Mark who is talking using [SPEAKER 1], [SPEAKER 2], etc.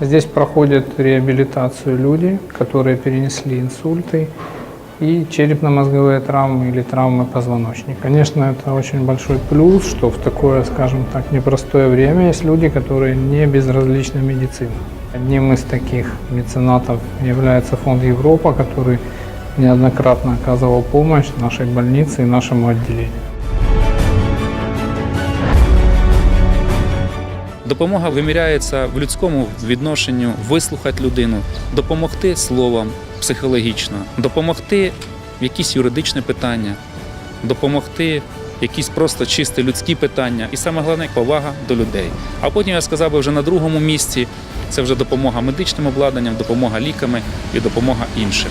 [SPEAKER 1] Здесь проходят реабилитацию люди, которые перенесли инсульты и черепно-мозговые травмы или травмы позвоночника. Конечно, это очень большой плюс, что в такое, скажем так, непростое время есть люди, которые не безразличны медицине. Одним из таких меценатов является фонд Европа, который неоднократно оказывал помощь нашей больнице и нашему отделению.
[SPEAKER 2] Допомога виміряється в людському відношенню, вислухати людину, допомогти словом психологічно, допомогти якісь юридичні питання, допомогти якісь просто чисті людські питання, і саме головне повага до людей. А потім я сказав би вже на другому місці це вже допомога медичним обладнанням, допомога ліками і допомога іншим.